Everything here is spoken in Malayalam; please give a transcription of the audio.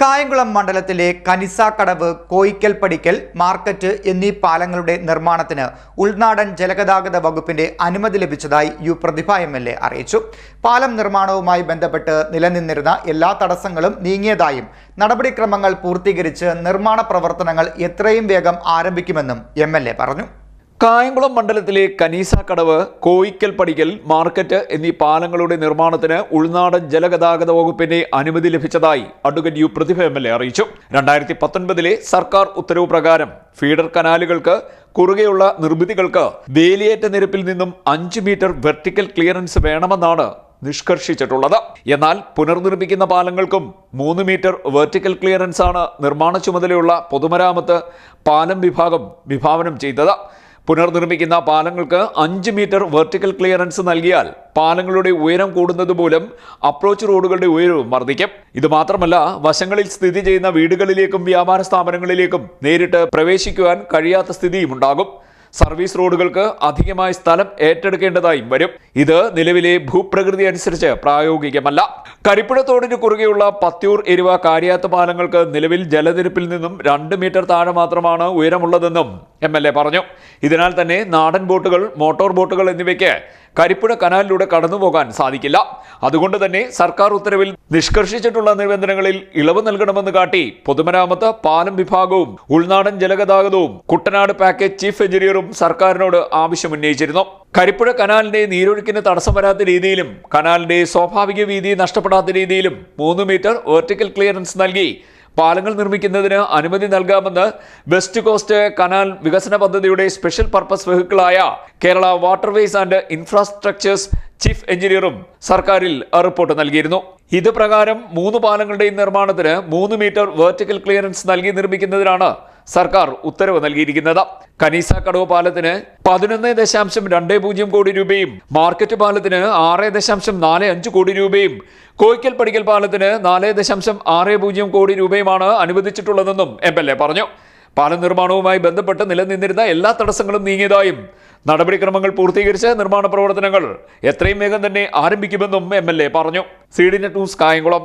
കായംകുളം മണ്ഡലത്തിലെ കനിസാക്കടവ് കോയിക്കൽ പടിക്കൽ മാർക്കറ്റ് എന്നീ പാലങ്ങളുടെ നിർമ്മാണത്തിന് ഉൾനാടൻ ജലഗതാഗത വകുപ്പിന്റെ അനുമതി ലഭിച്ചതായി U Prathibha M L A അറിയിച്ചു. പാലം നിർമ്മാണവുമായി ബന്ധപ്പെട്ട് നിലനിന്നിരുന്ന എല്ലാ തടസ്സങ്ങളും നീങ്ങിയതായും നടപടിക്രമങ്ങൾ പൂർത്തീകരിച്ച് നിർമ്മാണ പ്രവർത്തനങ്ങൾ എത്രയും വേഗം ആരംഭിക്കുമെന്നും എം പറഞ്ഞു. കായംകുളം മണ്ഡലത്തിലെ കനീസക്കടവ് കോയിക്കൽ പടിക്കൽ മാർക്കറ്റ് എന്നീ പാലങ്ങളുടെ നിർമ്മാണത്തിന് ഉൾനാടൻ ജലഗതാഗത വകുപ്പിന്റെ അനുമതി ലഭിച്ചതായി advocate U Prathibha M L A അറിയിച്ചു. രണ്ടായിരത്തി പത്തൊൻപതിലെ സർക്കാർ ഉത്തരവ് പ്രകാരം ഫീഡർ കനാലുകൾക്ക് കുറുകെയുള്ള നിർമ്മിതികൾക്ക് വേലിയേറ്റ നിരപ്പിൽ നിന്നും അഞ്ച് മീറ്റർ വെർട്ടിക്കൽ ക്ലിയറൻസ് വേണമെന്നാണ് നിഷ്കർഷിച്ചിട്ടുള്ളത്. എന്നാൽ പുനർനിർമ്മിക്കുന്ന പാലങ്ങൾക്കും മൂന്ന് മീറ്റർ വെർട്ടിക്കൽ ക്ലിയറൻസാണ് നിർമ്മാണ ചുമതലയുള്ള പൊതുമരാമത്ത് പാലം വിഭാഗം വിഭാവനം ചെയ്തത്. പുനർനിർമ്മിക്കുന്ന പാലങ്ങൾക്ക് അഞ്ച് മീറ്റർ വെർട്ടിക്കൽ ക്ലിയറൻസ് നൽകിയാൽ പാലങ്ങളുടെ ഉയരം കൂടുന്നത് മൂലം അപ്രോച്ച് റോഡുകളുടെ ഉയരവും വർദ്ധിക്കും. ഇത് മാത്രമല്ല വശങ്ങളിൽ സ്ഥിതി ചെയ്യുന്ന വീടുകളിലേക്കും വ്യാപാര സ്ഥാപനങ്ങളിലേക്കും നേരിട്ട് പ്രവേശിക്കുവാൻ കഴിയാത്ത സ്ഥിതിയും ഉണ്ടാകും. സർവീസ് റോഡുകൾക്ക് അധികമായി സ്ഥലം ഏറ്റെടുക്കേണ്ടതായും വരും. ഇത് നിലവിലെ ഭൂപ്രകൃതി അനുസരിച്ച് പ്രായോഗികമല്ല. കരിപ്പുഴ തോടിന് കുറുകെയുള്ള പത്യൂർ എരുവ കാര്യാത്ത പാലങ്ങൾക്ക് നിലവിൽ ജലനിരപ്പിൽ നിന്നും രണ്ട് മീറ്റർ താഴെ മാത്രമാണ് ഉയരമുള്ളതെന്നും എം എൽ എ പറഞ്ഞു. ഇതിനാൽ തന്നെ നാടൻ ബോട്ടുകൾ മോട്ടോർ ബോട്ടുകൾ എന്നിവയ്ക്ക് കരിപ്പുഴ കനാലിലൂടെ കടന്നുപോകാൻ സാധിക്കില്ല. അതുകൊണ്ട് തന്നെ സർക്കാർ ഉത്തരവിൽ നിഷ്കർഷിച്ചിട്ടുള്ള നിബന്ധനകളിൽ ഇളവ് നൽകണമെന്ന് കാട്ടി പൊതുമരാമത്ത് പാലം വിഭാഗവും ഉൾനാടൻ ജലഗതാഗതവും കുട്ടനാട് പാക്കേജ് ചീഫ് എഞ്ചിനീയറും സർക്കാരിനോട് ആവശ്യമുന്നയിച്ചിരുന്നു. കരിപ്പുഴ കനാലിന്റെ നീരൊഴുക്കിന് തടസ്സം വരാത്ത രീതിയിലും കനാലിന്റെ സ്വാഭാവിക വീതി നഷ്ടപ്പെടാത്ത രീതിയിലും മൂന്ന് മീറ്റർ വെർട്ടിക്കൽ ക്ലിയറൻസ് നൽകി പാലങ്ങൾ നിർമ്മിക്കുന്നതിന് അനുമതി നൽകാമെന്ന് വെസ്റ്റ് കോസ്റ്റ് കനാൽ വികസന പദ്ധതിയുടെ special purpose വെഹിക്കിളായ Kerala waterways and infrastructures chief എഞ്ചിനീയറും സർക്കാരിൽ റിപ്പോർട്ട് നൽകിയിരുന്നു. ഇത് പ്രകാരം മൂന്ന് പാലങ്ങളുടെയും നിർമ്മാണത്തിന് മൂന്ന് മീറ്റർ വെർട്ടിക്കൽ ക്ലിയറൻസ് നൽകി നിർമ്മിക്കുന്നതിനാണ് സർക്കാർ ഉത്തരവ് നൽകിയിരിക്കുന്നത്. കനീസ കടവ് പാലത്തിന് പതിനൊന്ന് ദശാംശം രണ്ട് പൂജ്യം കോടി രൂപയും മാർക്കറ്റ് പാലത്തിന് ആറ് ദശാംശം നാല് അഞ്ച് കോടി രൂപയും കോയിക്കൽ പടിക്കൽ പാലത്തിന് നാല് ദശാംശം ആറ് പൂജ്യം കോടി രൂപയുമാണ് അനുവദിച്ചിട്ടുള്ളതെന്നും എം എൽ എ പറഞ്ഞു. പാലം നിർമ്മാണവുമായി ബന്ധപ്പെട്ട് നിലനിന്നിരുന്ന എല്ലാ തടസ്സങ്ങളും നീങ്ങിയതായും നടപടിക്രമങ്ങൾ പൂർത്തീകരിച്ച് നിർമ്മാണ പ്രവർത്തനങ്ങൾ എത്രയും വേഗം തന്നെ ആരംഭിക്കുമെന്നും എം എൽ എ പറഞ്ഞു. C news Kayamkulam.